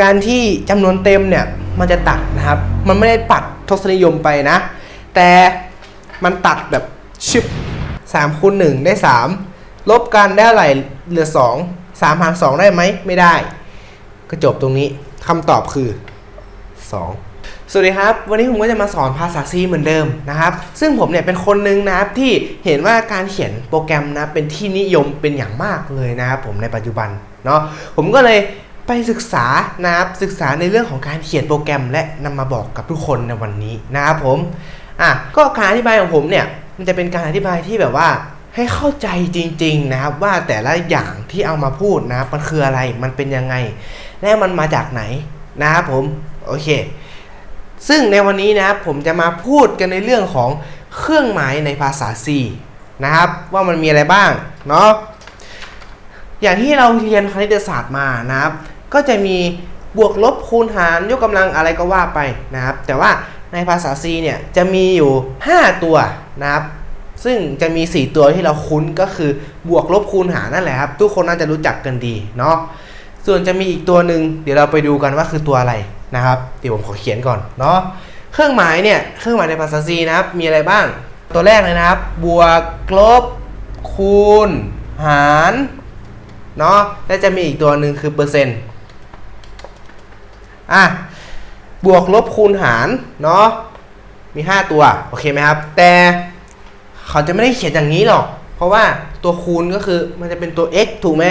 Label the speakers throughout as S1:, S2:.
S1: การที่จำนวนเต็มเนี่ยมันจะตัดนะครับ มันไม่ได้ปัดทศนิยมไปนะ แต่มันตัดแบบชึบ3คูณ1ได้3ลบกันได้อะไรเหลือ2 3หาร2ได้ไหมไม่ได้ ก็จบตรงนี้คำตอบคือ 2สวัสดีครับ วันนี้ผมก็จะมาสอนภาษา C เหมือนเดิมนะครับ ซึ่งผมเนี่ยเป็นคนหนึงนะครับที่เห็นว่าการเขียนโปรแกรมนะเป็นที่นิยมเป็นอย่างมากเลยนะครับผมในปัจจุบันเนาะผมก็เลย ไปศึกษานะครับศึกษาในเรื่องของการเขียนโปรแกรม และนำมาบอกกับทุกคนในวันนี้นะครับผมอะก็การอธิบายของผมเนี่ยมันจะเป็นการอธิบายที่แบบว่าให้เข้าใจจริง ๆนะครับ ว่าแต่ละอย่างที่เอามาพูดนะครับมันคืออะไรมันเป็นยังไง และมันมาจากไหนนะครับผมโอเค ซึ่งในวันนี้นะครับผมจะมาพูดกันในเรื่องของเครื่องหมายในภาษา C นะครับ ว่ามันมีอะไรบ้างเนาะอย่างที่เราเรียนคณิตศาสตร์มานะครับ ก็จะมีบวกลบคูณหารยกกำลังอะไรก็ว่าไปนะครับ แต่ว่าในภาษา C เนี่ยจะมีอยู่ 5 ตัวนะครับ ซึ่งจะมี 4 ตัวที่เราคุ้นก็คือบวกลบคูณหารนั่นแหละครับ ทุกคนน่าจะรู้จักกันดีเนาะส่วนจะมีอีกตัวหนึ่งเดี๋ยวเราไปดูกันว่าคือตัวอะไรนะครับเดี๋ยวผมขอเขียนก่อนเนาะเครื่องหมายเนี่ยเครื่องหมายในภาษา C นะครับ มีอะไรบ้าง ตัวแรกเลยนะครับ บวกลบคูณหารเนาะและจะมีอีกตัวหนึ่งคือเปอร์เซ็นต์ อะบวกลบคูณหารเนาะมี 5 ตัวโอเคไหมครับ แต่เขาจะไม่ได้เขียนอย่างนี้หรอก เพราะว่าตัวคูณก็คือมันจะเป็นตัว x ถูกไหม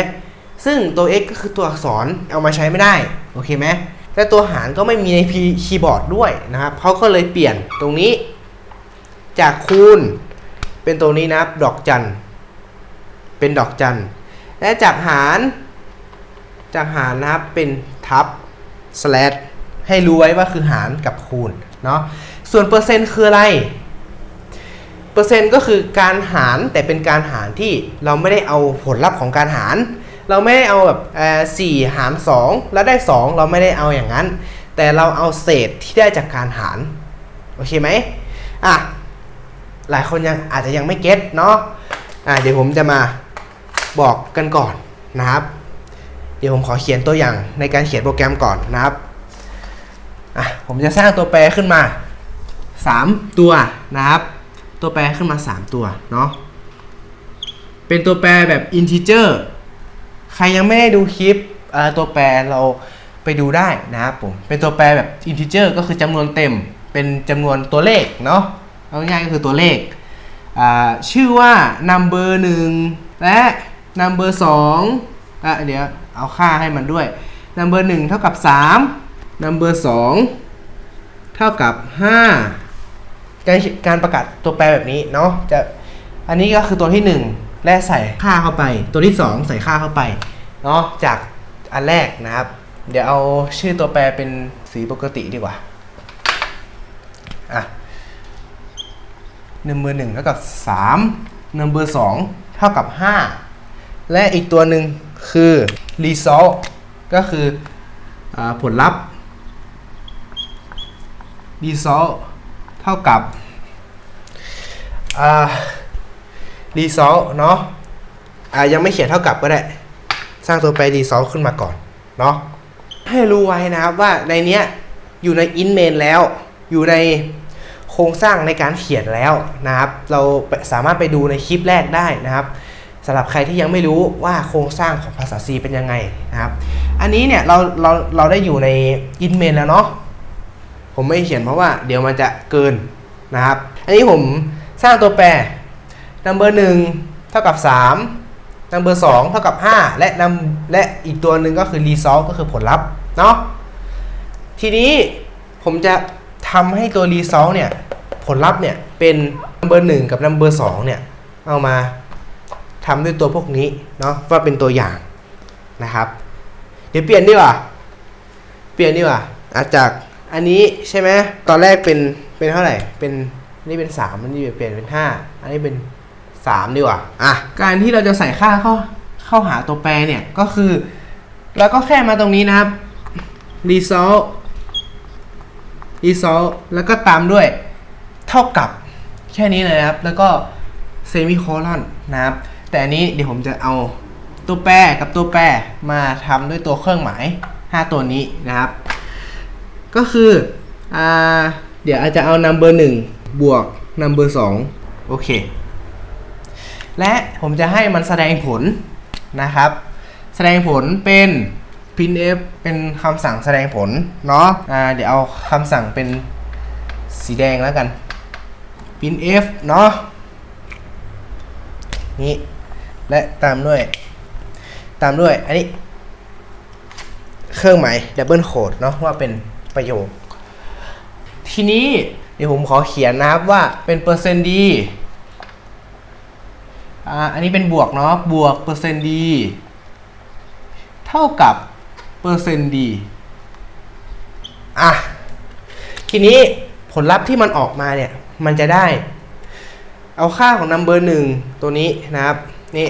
S1: ซึ่งตัว x ก็คือตัวอักษรเอามาใช้ไม่ได้โอเคไหมและตัวหารก็ไม่มีในคีย์บอร์ดด้วยนะครับเขาก็เลยเปลี่ยนตรงนี้ จากคูณเป็นตัวนี้นะครับ ดอกจันเป็นดอกจันและจากหารจากหารนะครับเป็นทับ slash ให้รู้ไว้ว่าคือหารกับคูณเนาะส่วนเปอร์เซ็นต์คืออะไร เปอร์เซ็นต์ก็คือการหารแต่เป็นการหารที่เราไม่ได้เอาผลลัพธ์ของการหาร เราไม่ได้เอาแบบสี่หาร 2 แล้วได้ 2 เราไม่ได้เอาอย่างนั้น แต่เราเอาเศษที่ได้จากการหาร โอเคไหมอะหลายคนยังอาจจะยังไม่เก็ตเนาะอะเดี๋ยวผมจะมาบอกกันก่อนนะครับ เดี๋ยวผมขอเขียนตัวอย่างในการเขียนโปรแกรมก่อนนะครับอะผมจะสร้างตัวแปรขึ้นมา 3 ตัวนะครับ ตัวแปรขึ้นมา 3 ตัวเนาะเป็นตัวแปรแบบ integer ใครยังไม่ได้ดูคลิปตัวแปรเราไปดูได้นะครับผมเป็นตัวแปรแบบ integer ก็คือจำนวนเต็มเป็นจำนวนตัวเลขเนาะเอาง่ายก็คือตัวเลข ชื่อว่า number 1 และ number 2อะเดี๋ยว เอาค่าให้มันด้วย number 1 เท่ากับ 3 number 2 เท่ากับ 5 การการประกาศตัวแปรแบบนี้เนาะจะอันนี้ก็คือตัวที่ 1 และใส่ค่าเข้าไป ตัวที่ 2 ใส่ค่าเข้าไปเนาะจากอันแรกนะครับ เดี๋ยวเอาชื่อตัวแปรเป็นสีปกติดีกว่าอะนัมเบอร์หนึ่งเท่ากับ3นัมเบอร์สองเท่ากับ5และอีกตัวหนึ่ง คือ result ก็คืออผลลัพธ์ result เท่ากับ result เนาะยังไม่เขียนเท่ากับก็ได้ สร้างตัวแปร result ขึ้นมาก่อน เนาะให้รู้ไว้นะครับว่าในเนี้ยอยู่ใน in main แล้วอยู่ในโครงสร้างในการเขียนแล้วนะครับ เราสามารถไปดูในคลิปแรกได้นะครับ สำหรับใครที่ยังไม่รู้ว่าโครงสร้างของภาษา C เป็นยังไงนะครับ อันนี้เนี่ยเราเราเราได้อยู่ใน in main แล้วเนาะ ผมไม่เขียนเพราะว่าเดี๋ยวมันจะเกินนะครับ อันนี้ผมสร้างตัวแปร number 1 เท่ากับ 3 number 2 เท่ากับ 5 และนำและอีกตัวหนึ่งก็คือ result ก็คือผลลัพธ์เนาะ ทีนี้ผมจะทำให้ตัว result เนี่ยผลลัพธ์เนี่ยเป็น number 1 กับ number 2 เนี่ยเอามา ทำด้วยตัวพวกนี้เนาะว่าเป็นตัวอย่างนะครับ เดี๋ยวเปลี่ยนดีกว่า เปลี่ยนดีกว่าอาจากอันนี้ใช่ไหมตอนแรกเป็นเป็นเท่าไหร่เป็นนนี้เป็นสามอันนี้เปลี่ยนเป็นห้าอันนี้เป็นสามดีกว่าอะการที่เราจะใส่ค่าเข้าเข้าหาตัวแปรเนี่ยก็คือเราก็แค่มาตรงนี้นะครับ result result แล้วก็ตามด้วยเท่ากับแค่นี้เลยนะครับ แล้วก็ semicolon นะครับ แต่อันนี้เดี๋ยวผมจะเอาตัวแปรกับตัวแปรมาทำด้วยตัวเครื่องหมาย 5 ตัวนี้นะครับ ก็คืออเดี๋ยวอาจจะเอา number 1 บวก number 2 โอเค และผมจะให้มันแสดงผลนะครับ แสดงผลเป็น printf เป็นคำสั่งแสดงผลเนาะอ่าเดี๋ยวเอาคำสั่งเป็นสีแดงแล้วกัน printf เนาะนี่ และตามด้วย ตามด้วย อันนี้ เครื่องหมายดับเบิลโคดเนาะว่าเป็นประโยค ทีนี้เดี๋ยวผมขอเขียนนะครับว่าเป็นเปอร์เซ็นต์ดีอันนี้เป็นบวกเนาะบวกเปอร์เซ็นต์ดีเท่ากับเปอร์เซ็นต์ดีอะทีนี้ผลลัพธ์ที่มันออกมาเนี่ย มันจะได้ เอาค่าของ number 1ตัวนี้นะครับ นี่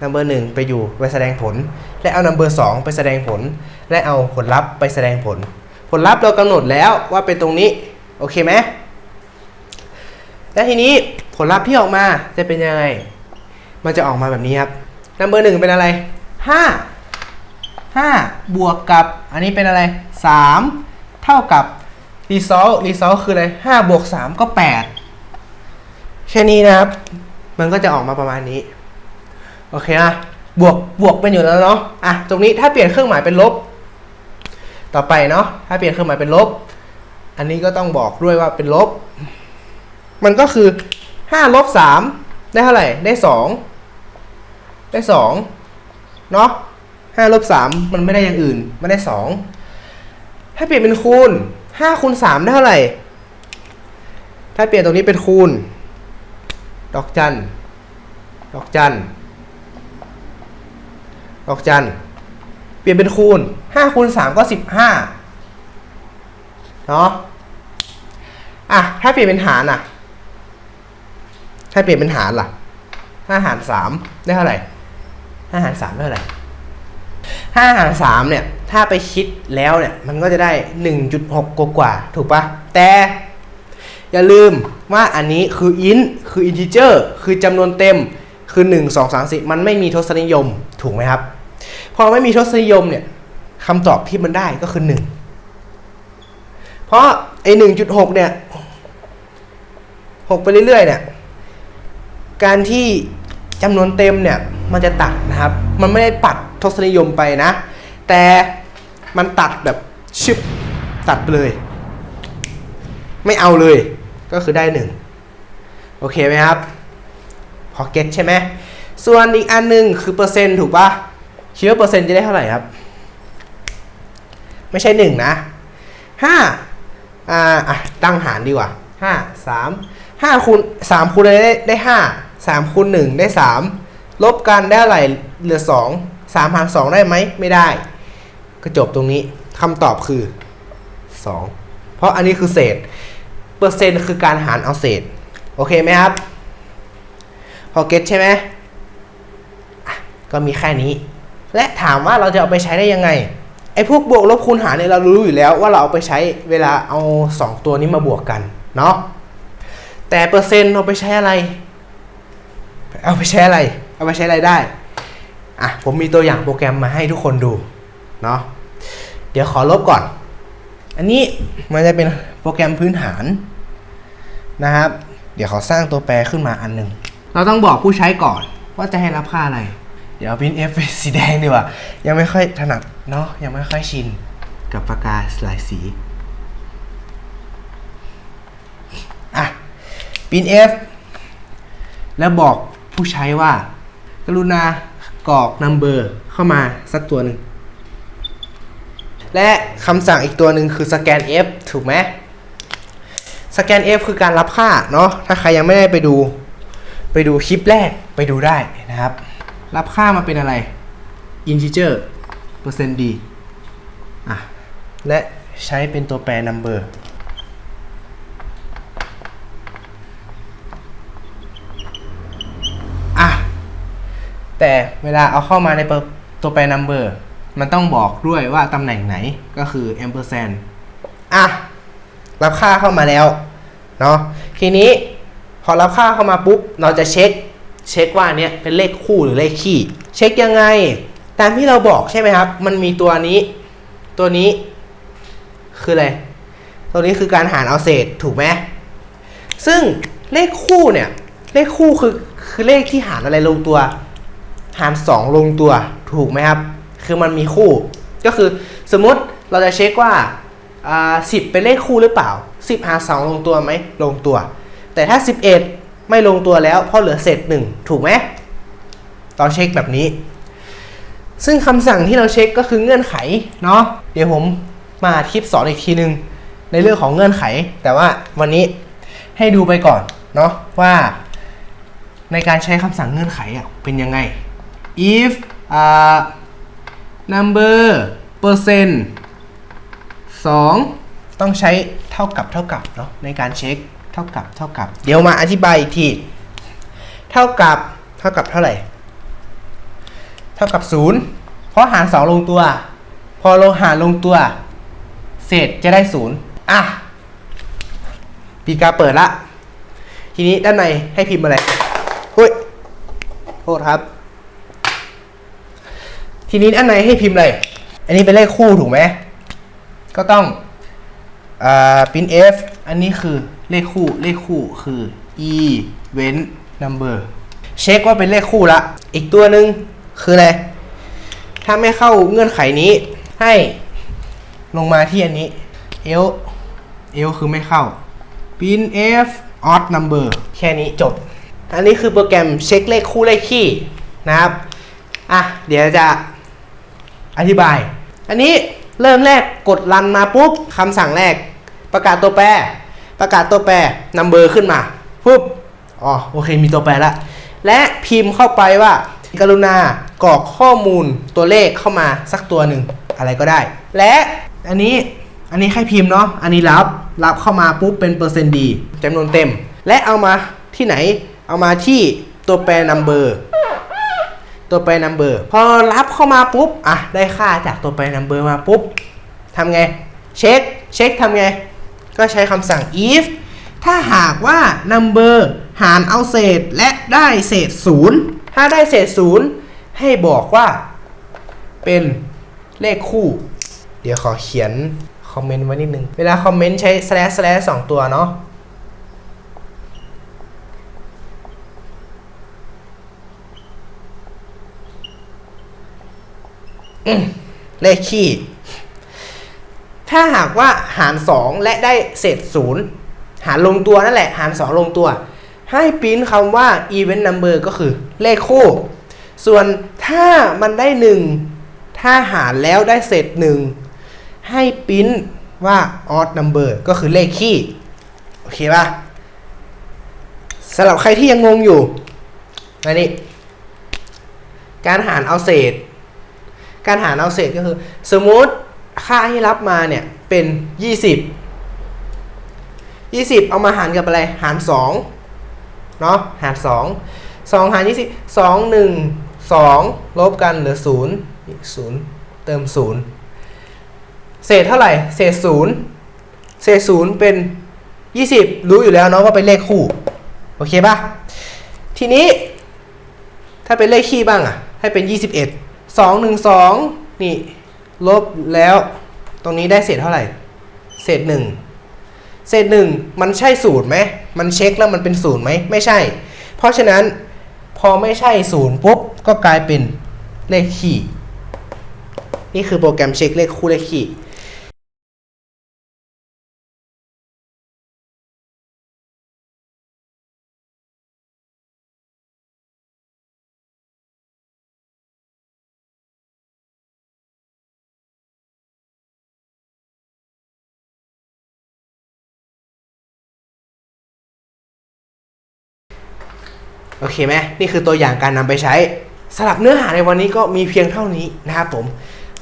S1: number 1ไปอยู่ไปแสดงผล และเอา number 2ไปแสดงผล และเอาผลลัพธ์ไปแสดงผล ผลลัพธ์เรากำหนดแล้วว่าเป็นตรงนี้ โอเคไหมและทีนี้ผลลัพธ์ที่ออกมาจะเป็นยังไง มันจะออกมาแบบนี้ครับ number 1เป็นอะไร5 5บวกกับ อันนี้เป็นอะไร3เท่ากับ result result คืออะไร5บวก3ก็8แค่นี้นะครับ มันก็จะออกมาประมาณนี้ โอเคนะบวกบวกเป็นอยู่แล้วเนาะอะตรงนี้ถ้าเปลี่ยนเครื่องหมายเป็นลบ ต่อไปเนาะถ้าเปลี่ยนเครื่องหมายเป็นลบ อันนี้ก็ต้องบอกด้วยว่าเป็นลบ มันก็คือ5ลบ3ได้เท่าไหร่ได้ 2 ได้2เนาะ5ลบ3มันไม่ได้อย่างอื่นมันได้ 2 ถ้าเปลี่ยนเป็นคูณ5คูณ3ได้เท่าไหร่ ถ้าเปลี่ยนตรงนี้เป็นคูณ ดอกจันดอกจันท ดอกจันเปลี่ยนเป็นคูณ5คูณ3ก็15เนาะอะถ้าเปลี่ยนเป็นหารอะ ถ้าเปลี่ยนเป็นหารล่ะ5หาร3ได้เท่าไหร่5หาร3ได้เท่าไหร่5หาร3เนี่ย ถ้าไปคิดแล้วเนี่ย มันก็จะได้1.6กว่ากว่าๆถูกปะแต่อย่าลืมว่าอันนี้คือ int คือ integer คือจำนวนเต็มคือ 1 2 3 4 มันไม่มีทศนิยมถูกไหมครับ พอไม่มีทศนิยมเนี่ยคำตอบที่มันได้ก็คือ1เพราะไอ้1.6เนี่ย6ไปเรื่อยๆเนี่ยการที่จำนวนเต็มเนี่ยมันจะตัดนะครับ มันไม่ได้ปัดทศนิยมไปนะ แต่มันตัดแบบชึบตัดไปเลย ไม่เอาเลยก็คือได้หนึ่งโอเคไหมครับพอเก็ตใช่ไหมส่วนอีกอันหนึ่งคือเปอร์เซ็นต์ถูกปะ คิดว่าเปอร์เซ็นต์จะได้เท่าไหร่ครับ ไม่ใช่หนึ่งนะห้าอ่าอะตั้งหารดีกว่าห้าสามห้าคูณสามคูณอะไรได้ได้ห้าสามคูณหนึ่งได้สามลบกันได้เท่าไหร่เหลือสองสามหารสองได้ไหมไม่ได้ ก็จบตรงนี้คำตอบคือสองเพราะอันนี้คือเศษ เปอร์เซ็นต์คือการหารเอาเศษ โอเคไหมครับ พอเก็ตใช่ไหมก็มีแค่นี้ และถามว่าเราจะเอาไปใช้ได้ยังไงไอ้พวกบวกลบคูณหารเนี่ยเรารู้อยู่แล้วว่าเราเอาไปใช้เวลาเอา 2 ตัวนี้มาบวกกันเนาะแต่เปอร์เซ็นต์เอาไปใช้อะไร เอาไปใช้อะไร เอาไปใช้อะไรได้อะผมมีตัวอย่างโปรแกรมมาให้ทุกคนดูเนาะเดี๋ยวขอลบก่อน อันนี้มันจะเป็นโปรแกรมพื้นฐานนะครับ เดี๋ยวขอสร้างตัวแปรขึ้นมาอันหนึ่งเราต้องบอกผู้ใช้ก่อนว่าจะให้รับค่าอะไร เดี๋ยวพิมพ์ F เป็นสีแดงดีกว่า ยังไม่ค่อยถนัดเนาะยังไม่ค่อยชิน กับปากกาหลายสีอะพิมพ์ F แล้วบอกผู้ใช้ว่า กรุณากรอก number เข้ามาสักตัวหนึ่ง และคำสั่งอีกตัวหนึ่งคือ scan f ถูกไหม scan f คือการรับค่าเนาะถ้าใครยังไม่ได้ไปดู ไปดูคลิปแรกไปดูได้นะครับ รับค่ามาเป็นอะไร integer เปอร์เซ็นต์ดีอะและใช้เป็นตัวแปร number อะแต่เวลาเอาเข้ามาในตัวแปร number มันต้องบอกด้วยว่าตำแหน่งไหนก็คือ ampersand อะ รับค่าเข้ามาแล้ว เนาะทีนี้พอรับค่าเข้ามาปุ๊บ เราจะเช็ค เช็คว่าเนี้ยเป็นเลขคู่หรือเลขคี่ เช็คยังไง ตามที่เราบอกใช่ไหมครับ มันมีตัวนี้ ตัวนี้ คืออะไร ตัวนี้คือการหารเอาเศษถูกไหมซึ่งเลขคู่เนี่ย เลขคู่คือคือเลขที่หารอะไรลงตัว หาร 2 ลงตัวถูกไหมครับ คือมันมีคู่ ก็คือสมมติเราจะเช็คว่าอ่าสิบเป็นเลขคู่หรือเปล่า 10 หาร 2 ลงตัวไหมลงตัว แต่ถ้า 11 ไม่ลงตัวแล้วเพราะเหลือเศษ1ถูกไหมเราเช็คแบบนี้ ซึ่งคำสั่งที่เราเช็คก็คือเงื่อนไขเนาะเดี๋ยวผมมาคลิปสอนอีกทีนึง ในเรื่องของเงื่อนไข แต่ว่าวันนี้ให้ดูไปก่อนเนาะว่า ในการใช้คำสั่งเงื่อนไขอะเป็นยังไง if uh, number percent 2ต้องใช้เท่ากับเท่ากับเนาะในการเช็ค ท่ากับเท่ากับ เดี๋ยวมาอธิบายอีกที เท่ากับเท่ากับเท่าไหร่ เท่ากับ0เพราะหาร2ลงตัว พอลงหารลงตัว เศษจะได้0อะปีกาเปิดละ ทีนี้ด้านในให้พิมพ์อะไรเฮ้ยโทษครับ ทีนี้ด้านในให้พิมพ์อะไร อันนี้เป็นเลขคู่ถูกไหม ก็ต้องอ่า print f อันนี้คือ เลขคู่เลขคู่คือ e เว้น number เช็คว่าเป็นเลขคู่ละ อีกตัวหนึ่งคืออะไร ถ้าไม่เข้าเงื่อนไขนี้ ให้ลงมาที่อันนี้ l l คือไม่เข้า pin f odd number แค่นี้จบ อันนี้คือโปรแกรมเช็คเลขคู่เลขคี่นะครับ อะ เดี๋ยวจะอธิบาย อันนี้เริ่มแรกกดรันมาปุ๊บคำสั่งแรกประกาศตัวแปร ประกาศตัวแปร number ขึ้นมาปุ๊บอ๋อโอเคมีตัวแปรแล้วและพิมพ์เข้าไปว่า กรุณากรอกข้อมูลตัวเลขเข้ามาสักตัวหนึ่งอะไรก็ได้ และอันนี้อันนี้ให้พิมพ์เนาะอันนี้รับรับเข้ามาปุ๊บเป็นเปอร์เซ็นต์ดีจำนวนเต็ม และเอามาที่ไหน เอามาที่ตัวแปร number ตัวแปร number พอรับเข้ามาปุ๊บอะได้ค่าจากตัวแปร number มาปุ๊บทำไง เช็คเช็คทำไง ก็ใช้คำสั่ง if ถ้าหากว่า number หารเอาเศษและได้เศษศูนย์ถ้าได้เศษศูนย์ให้บอกว่าเป็นเลขคู่ เดี๋ยวขอเขียนคอมเมนต์ไว้นิดนึง เวลาคอมเมนต์ใช้ slash slash สองตัวเนาะเลขคี่ ถ้าหากว่าหาร 2 และได้เศษ0หารลงตัวนั่นแหละ หาร 2 ลงตัว ให้ปริ้นคำว่า event number ก็คือเลขคู่ ส่วนถ้ามันได้ 1 ถ้าหารแล้วได้เศษ 1 ให้ปริ้นว่า odd number ก็คือเลขคี่ โอเคป่ะสำหรับใครที่ยังงงอยู่อันนี้ การหารเอาเศษ การหารเอาเศษก็คือ สมมุติ ค่าที่รับมาเนี่ยเป็น 20 20 เอามาหารกับอะไร หาร 2 เนาะหาร 2 2 หาร 20 2 1 2 ลบกันเหลือ 0 0 เติม 0 เศษเท่าไหร่ เศษ 0 เศษ 0 เป็น 20 รู้อยู่แล้วเนาะว่าเป็นเลขคู่ โอเคป่ะทีนี้ ถ้าเป็นเลขคี่บ้างอะให้เป็น 21 2 1 2 นี่ ลบแล้ว ตรงนี้ได้เศษเท่าไหร่ เศษหนึ่งเศษหนึ่งมันใช่ศูนย์ไหมมันเช็คแล้วมันเป็นศูนย์ไหมไม่ใช่ เพราะฉะนั้นพอไม่ใช่ศูนย์ปุ๊บก็กลายเป็นเลขคี่ นี่คือโปรแกรมเช็คเลขคู่เลขคี่ โอเคไหมนี่คือตัวอย่างการนำไปใช้สำหรับเนื้อหาในวันนี้ก็มีเพียงเท่านี้นะครับผม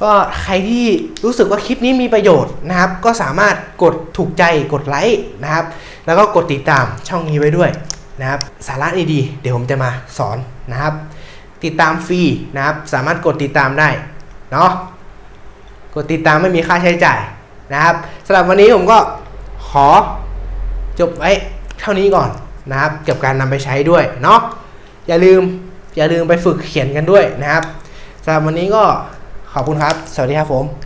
S1: ก็ใครที่รู้สึกว่าคลิปนี้มีประโยชน์นะครับ ก็สามารถกดถูกใจกดไลค์นะครับ แล้วก็กดติดตามช่องนี้ไว้ด้วยนะครับ สาระดีๆเดี๋ยวผมจะมาสอนนะครับ ติดตามฟรีนะครับ สามารถกดติดตามได้เนาะกดติดตามไม่มีค่าใช้จ่ายนะครับสำหรับวันนี้ผมก็ขอจบไว้เท่านี้ก่อน นะครับเกี่ยวกับการนำไปใช้ด้วยเนาะอย่าลืมอย่าลืมไปฝึกเขียนกันด้วยนะครับสำหรับวันนี้ก็ขอบคุณครับ สวัสดีครับผม